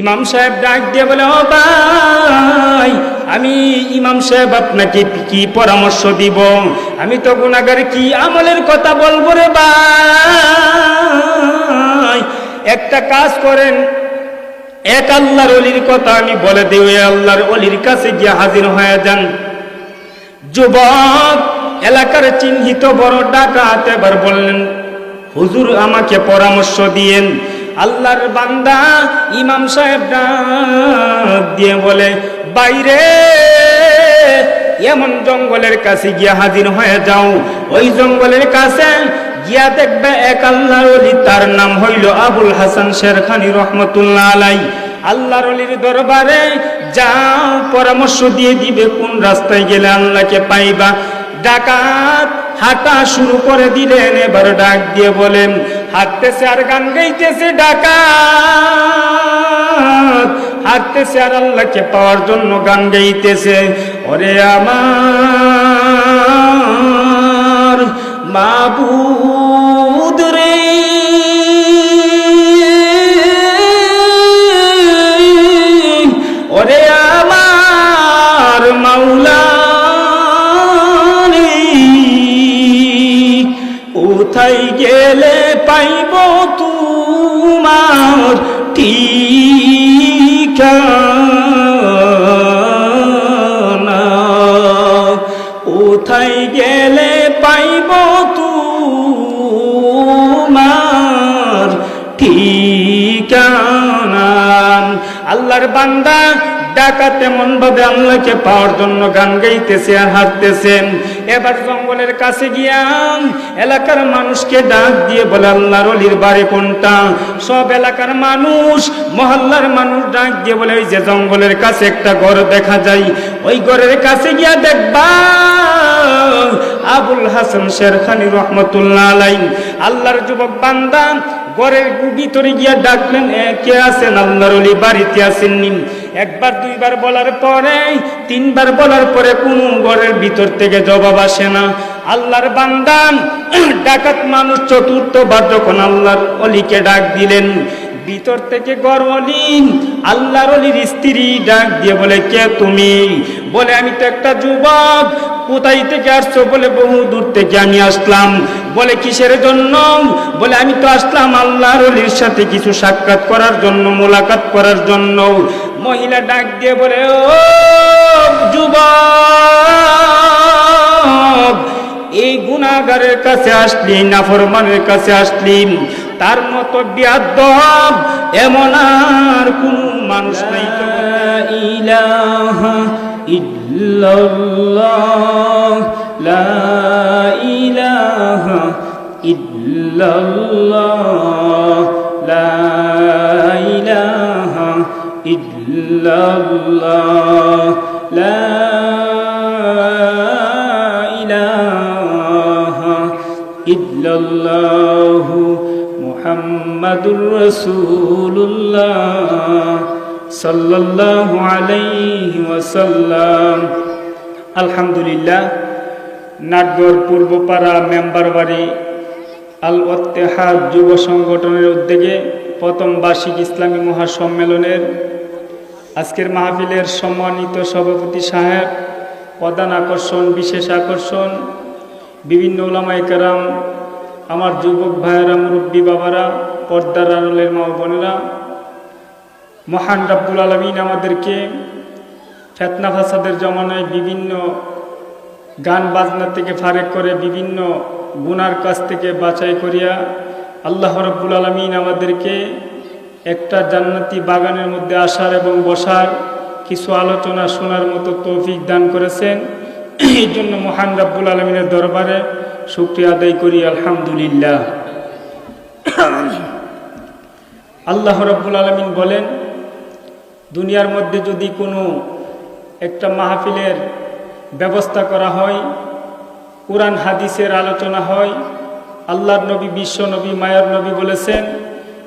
ইমাম সাহেব ডাক দিয়ে বলে, ও ভাই, আমি ইমাম সাহেব আপনাকে কি পরামর্শ দিব? আমি তো গুণাগার কি আমলের কথা বলব রে ভাই? একটা কাজ করেন, এক আল্লাহর অলির কথা আমি বলে ওই আল্লাহর অলির কাছে গিয়ে হাজির হয়ে যান। যুবক, এলাকার চিহ্নিত বড় ডাকাত এবার বললেন, হুজুর, আমাকে পরামর্শ দিয়েন। আল্লাহর বান্দা ইমাম সাহেব ডাক দিয়ে বলে, বাইরে, এমন জঙ্গলের কাছে গিয়ে হাজির হয়ে যাও। ওই জঙ্গলের কাছে গিয়া দেখবে এক আল্লাহর অলি তার নাম হইল আবুল হাসান শেরখানি রহমতুল্লাহ আলাই। আল্লাহর অলির দরবারে যাও, পরামর্শ দিয়ে দিবে কোন রাস্তায় গেলে আল্লাহকে পাইবা। ডাকাত হাঁটা শুরু করে দিলেন, এবার ডাক দিয়ে বলেন হাঁটতেছে আর গান গাইতেছে ডাকাত। হাঁটতেছে আর আল্লাহকে পাওয়ার জন্য গান গাইতেছে। ওরে আমার মাবুদ। তোমার ঠিকানা? কোথায় গেলে পাইব তোমার ঠিকানা? আল্লাহর বান্দা ডাকাত এমন ভাবে আল্লাহকে পাওয়ার জন্য গান গাইতেছে আর হাঁটতেছেন এবার জঙ্গলের কাছে গিয়া এলাকার মানুষকে ডাক দিয়ে বলে আল্লাহর অলির বাড়ি কোনটা? সব এলাকার মানুষ মহল্লার মানুষ ডাক দিয়ে বলে ওই যে জঙ্গলের কাছে একটা ঘর দেখা যায়। ওই ঘরের কাছে গিয়া দেখবা আবুল হাসান শেরখানি রহমতুল্লাহ আলাই। আল্লাহর যুবক বান্দা ঘরের ভিতরে গিয়া ডাকলেন "এ, কে আছেন? আল্লাহর অলি বাড়িতে আসেননি একবার, দুইবার বলার পরে, তিনবার বলার পরে কোন ঘরের ভিতর থেকে জবাব আসে না। আল্লাহর বান্দা ডাকাত মানুষ চতুর্থ চতুর্থবার যখন আল্লাহর অলিকে ডাক দিলেন, ভিতর থেকে অলি, আল্লাহর অলির স্ত্রী ডাক দিয়ে বলে, কে তুমি? বলে, আমি তো একটা যুবক, কোথায় থেকে আসছো? বলে, বহু দূর থেকে আমি আসলাম। বলে, কিসের জন্য? বলে, আমি তো আসলাম আল্লাহর অলির সাথে কিছু সাক্ষাৎ করার জন্য, মোলাকাত করার জন্য। মহিলা ডাক দিয়ে বলে, ও যুবক, এই গুণাগারের কাছে আসলি নাফরমানের কাছে আসলি? তার মতো বিয়াদব এমন আর কোন মানুষ নাই ইলাহা ইল্লাল্লাহ, লা ইলাহা ইল্লাল্লাহ মুহাম্মাদুর রাসূলুল্লাহ সাল্লাল্লাহু আলাইহি ওয়াসাল্লাম। আলহামদুলিল্লাহ নাটগড় পূর্বপাড়া মেম্বার বাড়ি আল ওত্তেহাদ যুব সংগঠনের উদ্যোগে প্রথম বার্ষিক ইসলামী মহাসম্মেলনের আজকের মাহফিলের সম্মানিত সভাপতি সাহেব, প্রধান আকর্ষণ, বিশেষ আকর্ষণ, বিভিন্ন ওলামাই কারাম, আমার যুবক ভাইয়েরা, মুরব্বী বাবারা, পর্দার আড়লের মা বোনেরা, মহান রাব্বুল আলমিন আমাদেরকে ফেতনা ফাসাদের জমানায় বিভিন্ন গান বাজনা থেকে ফারেক করে বিভিন্ন গুনার কাছ থেকে বাছাই করিয়া আল্লাহ রব্বুল আলমিন আমাদেরকে একটা জান্নাতি বাগানের মধ্যে আসার এবং বসার কিছু আলোচনা শোনার মতো তৌফিক দান করেছেন। এই জন্য মহান রাব্বুল আলমিনের দরবারে শুক্রিয়া আদায় করি, আলহামদুলিল্লাহ। আল্লাহ রব্বুল আলমিন বলেন, দুনিয়ার মধ্যে যদি কোনো একটা মাহফিলের ব্যবস্থা করা হয়, কোরআন, হাদিসের আলোচনা হয়, আল্লাহর নবী, বিশ্ব নবী, মায়ার নবী বলেছেন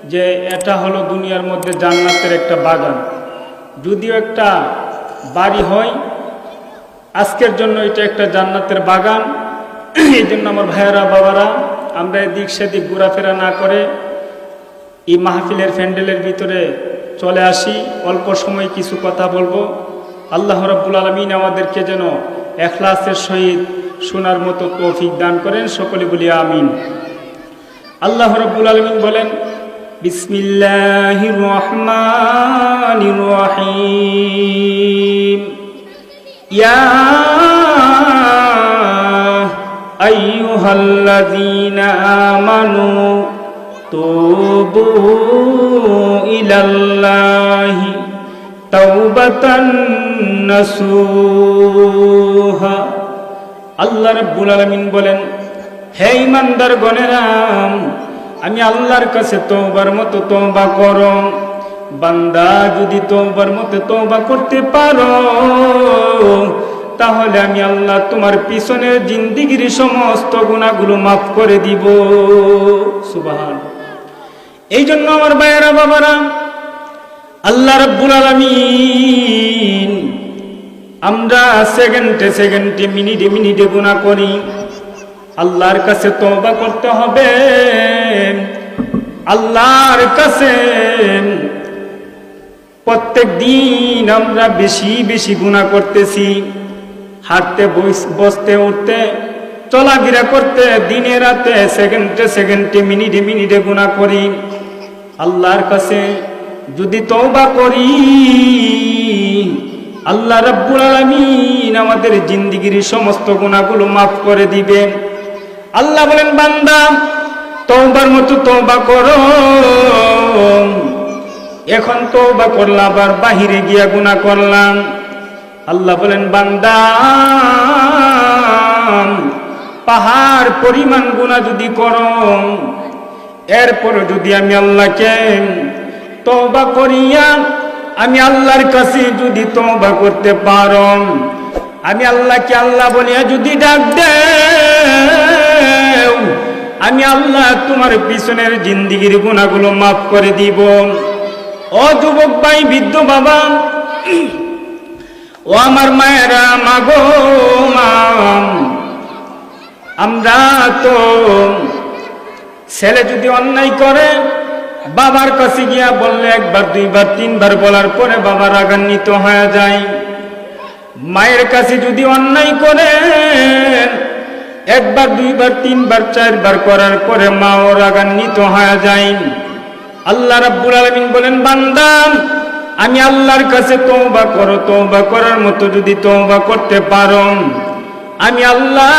যে এটা হলো দুনিয়ার মধ্যে জান্নাতের একটা বাগান। যদিও একটা বাড়ি হয়, আজকের জন্য এটা একটা জান্নাতের বাগান। এই জন্য আমার ভাইয়েরা, বাবারা, আমরা এদিক সেদিক ঘোরাফেরা না করে এই মাহফিলের প্যান্ডেলের ভিতরে চলে আসি। অল্প সময় কিছু কথা বলব। আল্লাহ রাব্বুল আলমিন আমাদেরকে যেন এখলাসের সহিত শোনার মতো তৌফিক দান করেন। সকলে বলি আমিন। আল্লাহ রাব্বুল আলমিন বলেন বিসমিল্লাহির রহমানির রহিম ইয়া আইয়ুহাল্লাযীনা আমানু তুবু ইলাল্লাহি তাওবাতান নাসুহা। আল্লাহ রাব্বুল আলামিন বলেন, হে ইমানদার গণেরাম আমি আল্লাহর কাছে তওবার মতো তওবা করো। বান্দা যদি তওবার মতো তওবা করতে পারো, তাহলে আমি আল্লাহ তোমার পিছনে জিন্দিগির সমস্ত গুণাগুলো মাফ করে দিব। সুবাহান। এই জন্য আমার ভাইয়েরা, বাবারা, আল্লাহ রব্বুল আলমিন আমরা সেকেন্ডে সেকেন্ডে মিনিটে মিনিটে গুণা করি। আল্লাহর কাছে তওবা করতে হবে। আল্লাহর কাছে প্রত্যেক দিন আমরা বেশি বেশি গুণা করতেছি, হাঁটতে বসতে, উঠতে, চলাফেরা করতে, দিনে রাতে সেকেন্ডে সেকেন্ডে, মিনিটে মিনিটে গুণা করি। আল্লাহর কাছে যদি তওবা করি, আল্লাহ রাব্বুল আলামিন আমাদের জিন্দিগির সমস্ত গুণাগুলো মাফ করে দিবে আল্লাহ বলেন, বান্দা তওবার মতো তওবা করো। এখন তওবা করলাম আবার বাহিরে গিয়া গুণা করলাম। আল্লাহ বলেন, বান্দা, পাহাড় পরিমাণ গুণা যদি করো এরপরে যদি আমি আল্লাহকে তওবা করিয়া আমি আল্লাহর কাছে যদি তওবা করতে পারো, আমি আল্লাহকে আল্লাহ বলিয়া যদি ডাক দেও আমি আল্লাহ তোমার পিছনের জিন্দিগির গুণাগুলো মাফ করে দিব। ও যুবক ভাই, বৃদ্ধ বাবা, ও আমার মায়েরা, মাগো মাম আমরা তো ছেলে যদি অন্যায় করে, বাবার কাছে গিয়া বললে একবার, দুইবার, তিনবার বলার পরে বাবা রাগান্বিত হয়ে যায়। মায়ের কাছে যদি অন্যায় করে একবার, দুইবার, তিনবার, চারবার করার পরে মাও রাগান্বিত হয়ে যায় আল্লাহ রাব্বুল আলামিন বলেন, বান্দা, আমি আল্লাহর কাছে তওবা করো, তওবা করার মতো যদি তওবা করতে পারো, আমি আল্লাহ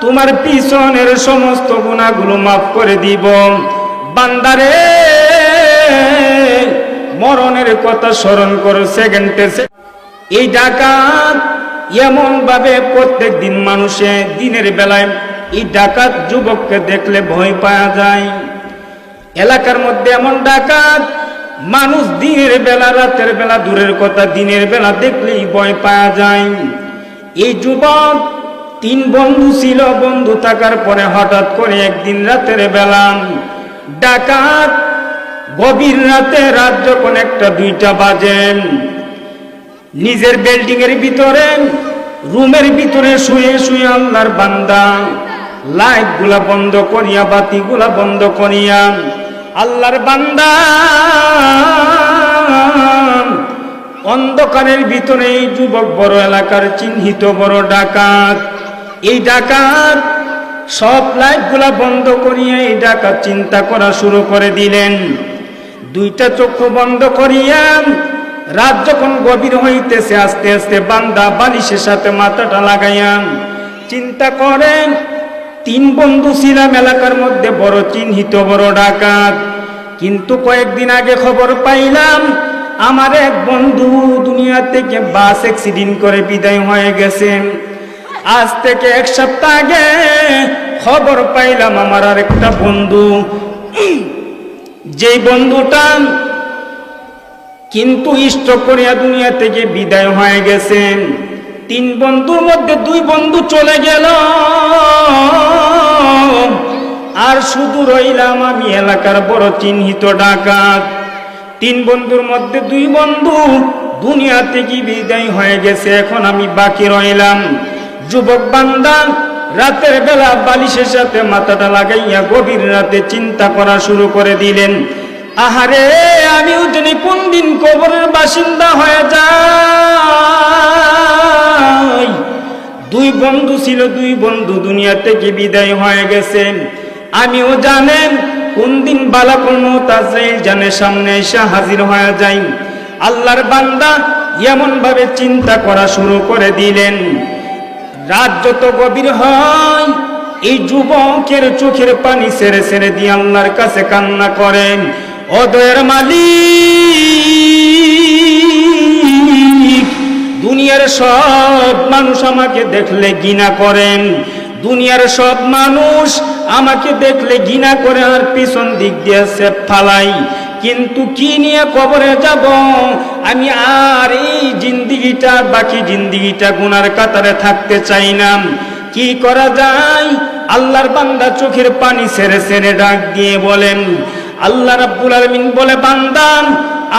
তোমার পিছনের সমস্ত গুণাগুলো মাফ করে দিব। বান্দারে মরণের কথা স্মরণ করো সেকেন্ডে এই ডাকাত এমন ভাবে প্রত্যেক দিন মানুষে দিনের বেলায় এই ডাকাত যুবককে দেখলে ভয় পাওয়া যায়। এলাকার মধ্যে এমন ডাকাত, মানুষ দিনের বেলা, রাতের বেলা, দূরের কথা, দিনের বেলা দেখলেই ভয় পাওয়া যায়। এই যুবক তিন বন্ধু ছিল, বন্ধু থাকার পরে হঠাৎ করে একদিন রাতের বেলা ডাকাত গভীর রাতে রাত যখন একটা দুইটা বাজেন নিজের বিল্ডিং এর ভিতরে রুমের ভিতরে শুয়ে শুয়ে আল্লাহর বান্দা। লাইটগুলা বন্ধ করিয়া, বাতি গুলা বন্ধ করিয়া আল্লাহর বান্দা। অন্ধকারের ভিতরে এই যুবক বড় এলাকার চিহ্নিত বড় ডাকাত। এই ডাকাত সব লাইটগুলা বন্ধ করিয়া এই ডাকাত চিন্তা করা শুরু করে দিলেন। দুইটা চক্ষু বন্ধ করিয়া রাত যখন গভীর হইতেছে, আস্তে আস্তে বান্দা বালিশের সাথে মাথাটা লাগাইয়া চিন্তা করেন, তিন বন্ধু ছিলাম এলাকার মধ্যে বড় চিহ্নিত, বড় ডাকাত। কিন্তু কয়েকদিন আগে খবর পাইলাম, আমার এক বন্ধু দুনিয়া থেকে বাস অ্যাক্সিডেন্ট করে বিদায় হয়ে গেছে। আজ থেকে এক সপ্তাহ আগে খবর পাইলাম আমার আর একটা বন্ধু। যেই বন্ধুটা কিন্তু ইষ্ট করিয়া দুনিয়া থেকে বিদায় হয়ে গেছেন, তিন বন্ধুর মধ্যে দুই বন্ধু চলে গেল। আর শুধু রইলাম আমি এলাকার বড় চিহ্নিত ডাকাত। তিন বন্ধুর মধ্যে দুই বন্ধু দুনিয়া থেকে বিদায় হয়ে গেছে, এখন আমি বাকি রইলাম। যুবক বান্দা, রাতের বেলা বালিশের সাথে মাথাটা লাগাইয়া গভীর রাতে চিন্তা করা শুরু করে দিলেন, আহারে! আমিও জানি কোন দিন কবরের বাসিন্দা হয়ে যাই, দুই বন্ধু ছিল, দুই বন্ধু দুনিয়া থেকে বিদায় হয়ে গেছেন। আমিও জানেন কোন দিন বালাকুল মোতাজাইল জানে সামনে এসে হাজির হয়ে যাই। আল্লাহর বান্দা এমন ভাবে চিন্তা করা শুরু করে দিলেন। রাত যত গভীর হয়, এই যুবকের চোখের পানি সেরে সেরে দিয়ে আল্লাহর কাছে কান্না করেন। অদয়ের মালিক, দুনিয়ার সব মানুষ আমাকে দেখলে ঘৃণা করেন। দুনিয়ার সব মানুষ আমাকে দেখলে ঘৃণা করে আর পিছন দিক দিয়ে সে ফালাই। কিন্তু কি নিয়ে কবরে যাব? আমি আর এই জিন্দিগিটা, বাকি জিন্দিগিটা গুনার কাতারে থাকতে চাই না। কি করা যায়? আল্লাহর বান্দা চোখের পানি সেরে সেরে ডাক দিয়ে বলেন আল্লাহ রাব্বুল আলামিন বলে বান্দাম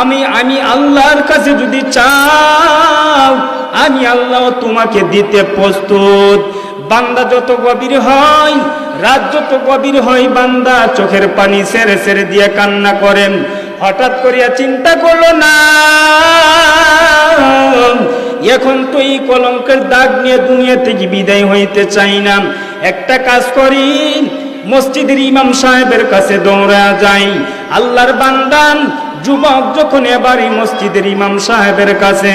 আমি আমি আল্লাহর কাছে যদি চাও, আমি আল্লাহ তোমাকে দিতে প্রস্তুত। বান্দা যত গভীর হয়, রাত যত গভীর হয়, বান্দা চোখের পানি সেরে সেরে দিয়ে কান্না করেন হঠাৎ করিয়া চিন্তা করল, না, এখন তো এই কলঙ্কের দাগ নিয়ে দুনিয়া থেকে বিদায় হইতে চাই না। একটা কাজ করি মসজিদের ইমাম সাহেবের কাছে দৌড়া যাই। আল্লাহর বান্দান যুবক যখন এবারই মসজিদের ইমাম সাহেবের কাছে,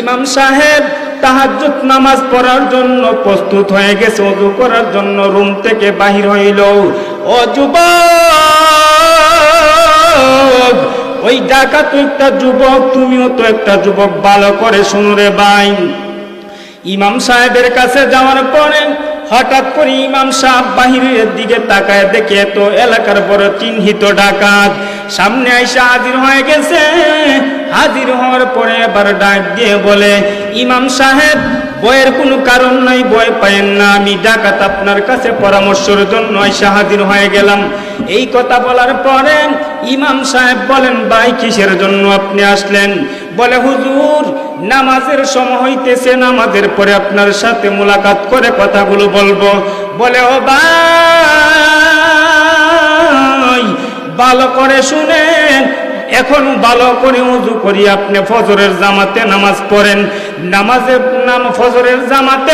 ইমাম সাহেব তাহাজ্জুদ নামাজ পড়ার জন্য প্রস্তুত হয়ে গেছে ওযু করার জন্য রুম থেকে বাহির হইল। ও ওই ডাকা তো একটা যুবক, তুমিও তো একটা যুবক, ভালো করে শুনো রে ভাই। ইমাম সাহেবের কাছে যাওয়ার পরে হঠাৎ করে ইমাম সাহেব বাহিরের দিকে তাকায় দেখে তো এলাকার বড় চিহ্নিত ডাকাত। সামনে এসে হাজির হয়ে গেছে। হাজির হওয়ার পরে এবার ডাক দিয়ে বলে, ইমাম সাহেব বয়ের কোনো কারণ নাই বয় পায়েন না। আমি ডাকাত আপনার কাছে পরামর্শের জন্য এসে হাজির হয়ে গেলাম। এই কথা বলার পরে ইমাম সাহেব বলেন, ভাই, কিসের জন্য আপনি আসলেন? বলে, হুজুর, নামাজের সময় হইতেছে, নামাজের পরে আপনার সাথে মোলাকাত করে কথাগুলো বলব। বলে, ও ভাই, ভালো করে শুনেন। এখন ভালো করে উজু করি, আপনি ফজরের জামাতে নামাজ পড়েন। নামাজে, নাম, ফজরের জামাতে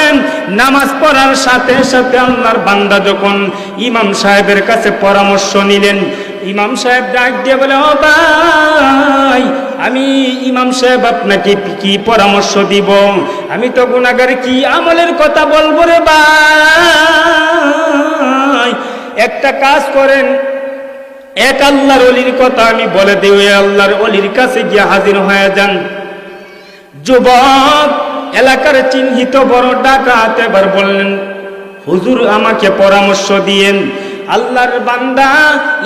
নামাজ পড়ার সাথে সাথে আল্লাহর বান্দা যখন ইমাম সাহেবের কাছে পরামর্শ নিলেন ইমাম সাহেব ডাক দিয়ে বলে, ও ভাই, আমি ইমাম সাহেব আপনাকে কি পরামর্শ দিব? আমি তো গুণাগার কি আমলের কথা বলব রে ভাই? একটা কাজ করেন, এক আল্লাহর অলির কথা আমি বলে ওই আল্লাহর অলির কাছে গিয়ে হাজির হয়ে যান। যুবক, এলাকার চিহ্নিত বড় ডাকাত এবার বললেন, হুজুর, আমাকে পরামর্শ দিয়েন। আল্লাহর বান্দা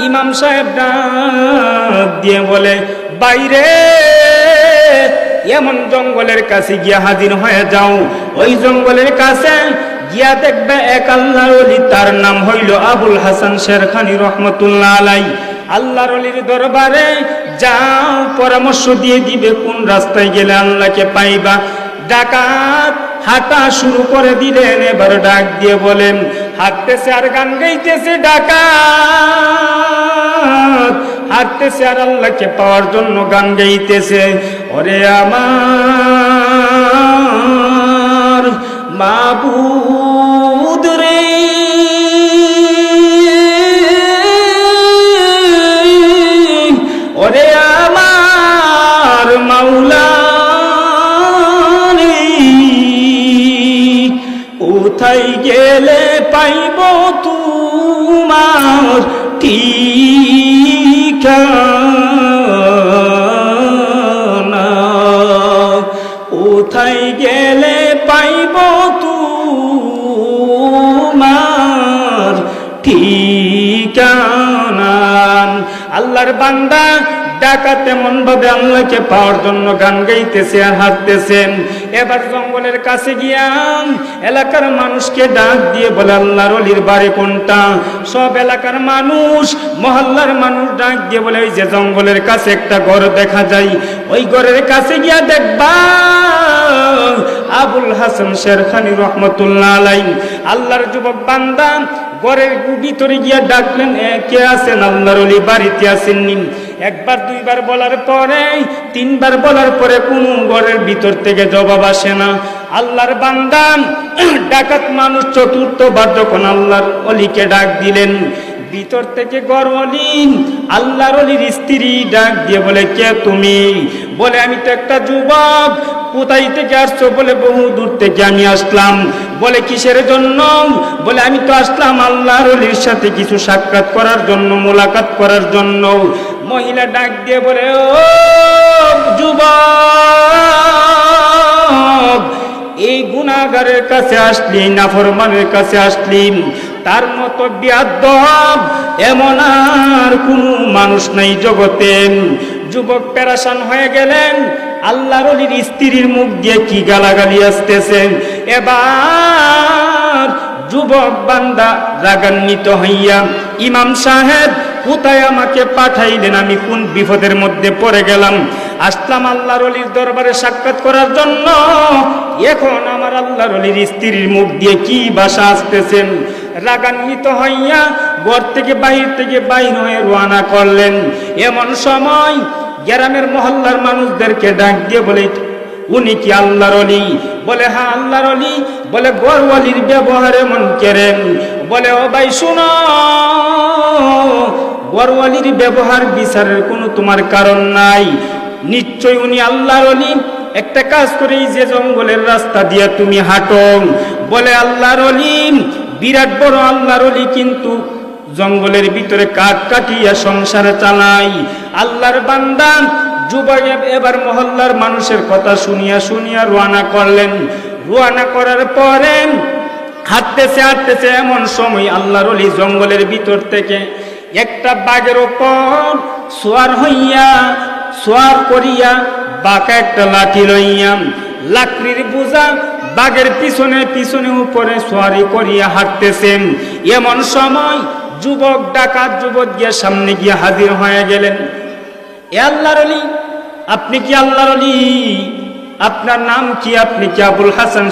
ইমাম সাহেব ডাক দিয়ে বলে, বাইরে, এমন জঙ্গলের কাছে গিয়া হাজির হয়ে যাও। ওই জঙ্গলের কাছে গিয়া দেখবে এক আল্লাহর অলি তার নাম হইল আবুল হাসান শেরখানি রহমতুল্লাহ আলাই। আল্লাহর অলির দরবারে যাও, পরামর্শ দিয়ে দিবে কোন রাস্তায় গেলে আল্লাহকে পাইবা। ডাকাত হাঁটা শুরু করে দিলেন, এবার ডাক দিয়ে বলেন হাঁটতেছে আর গান গাইতেছে ডাকা হাঁটতেছে আর আল্লাহকে পাওয়ার জন্য গান গাইতেছে। ওরে আমার মাবুদ। কোথায় গেলে পাইব তোমার ঠিকানা? কোথায় গেলে পাইব তোমার ঠিকানা? আল্লাহর বান্দা ডাকাত এমন ভাবে আল্লাহকে পাওয়ার জন্য গান গাইতেছে আর হাঁটতেছেন। এবার জঙ্গলের কাছে গিয়া এলাকার মানুষকে ডাক দিয়ে বলে, আল্লাহর অলির বাড়ি কোনটা? সব এলাকার মানুষ, মহল্লার মানুষ ডাক দিয়ে বলে, ওই যে জঙ্গলের কাছে একটা ঘর দেখা যায়। ওই ঘরের কাছে গিয়া দেখবা আবুল হাসান শেরখানি রহমতুল্লাহ আলাই। আল্লাহর যুবক বান্দা ঘরের ভিতরে গিয়া ডাকলেন কে আছেন? আল্লাহর অলি বাড়িতে আসেননি একবার, দুইবার বলার পরে তিনবার বলার পরে কোনো ঘরের ভিতর থেকে জবাব আসে না। আল্লাহর বান্দাম ডাকাত মানুষ চতুর্থবার যখন আল্লাহর অলিকে ডাক দিলেন, ভিতর থেকে গরলি আল্লাহর অলির স্ত্রী ডাক দিয়ে বলে, কে তুমি? বলে, আমি তো একটা যুবক কোথায় থেকে আসছো বলে বহু দূর থেকে আমি আসলাম। বলে, কিসের জন্য? বলে, আমি তো আসলাম আল্লাহর অলির সাথে কিছু সাক্ষাৎ করার জন্য, মোলাকাত করার জন্য। মহিলা ডাক দিয়ে বলে, ও যুবক, এই গুণাগারের কাছে আসলি, নাফরমানের কাছে আসলি। তার মতো বিয়াদব এমন আর কোনো মানুষ নাই জগতে। যুবক পেরাশান হয়ে গেলেন। আল্লাহর অলির স্ত্রীর মুখ দিয়ে কি গালাগালি আসতেছেন? এবার যুবক বান্দা রাগান্বিত হইয়া, ইমাম সাহেব, কোথায় আমাকে পাঠাইলেন? আমি কোন বিপদের মধ্যে পড়ে গেলাম। আসলাম আল্লাহর অলির দরবারে সাক্ষাৎ করার জন্য। এখন আমার আল্লাহর অলির স্ত্রীর মুখ দিয়ে কি বাসা আসতেছেন? রাগান্বিত হইয়া ঘর থেকে বাহির থেকে বাহির হয়ে রোয়ানা করলেন। এমন সময় গ্রামের মহল্লার মানুষদেরকে ডাক দিয়ে বলে, উনি কি আল্লাহর অলি বলে হ্যাঁ আল্লাহর অলি বলে গরওয়ালির ব্যবহার এমন কেরেন বলে, ও ভাই, শুনো গরওয়ালির ব্যবহার বিচারের কোনো তোমার কারণ নাই। নিশ্চয় উনি আল্লাহর অলি একটা কাজ করে যে জঙ্গলের রাস্তা দিয়ে তুমি হাঁটো। বলে, আল্লাহর অলি বিরাট বড় আল্লাহর অলি কিন্তু জঙ্গলের ভিতরে কাঠ কাটিয়া সংসার চালাই। আল্লাহর বান্দা যুবক এবার মহল্লার মানুষের কথা শুনিয়া শুনিয়া রোয়ানা করলেন। রোয়ানা করার পরে হাঁটতেছে হাঁটতেছে এমন সময় আল্লাহর অলি জঙ্গলের ভিতর থেকে একটা বাঘের ওপর সোয়ার হইয়া, সোয়ার করিয়া বাঁকা একটা লাঠি লইয়া লাকড়ির বোঝা বাঘের পিছনে পিছনে উপরে সোয়ারি করিয়া হাঁটতেছেন। এমন সময় যুবক ডাকাত যুবক গিয়ে সামনে গিয়ে হাজির হয়ে গেলেন। এ আল্লাহর অলি, আপনি কি আল্লাহর অলি? আপনার নাম কি? আপনি কি আবুল হাসান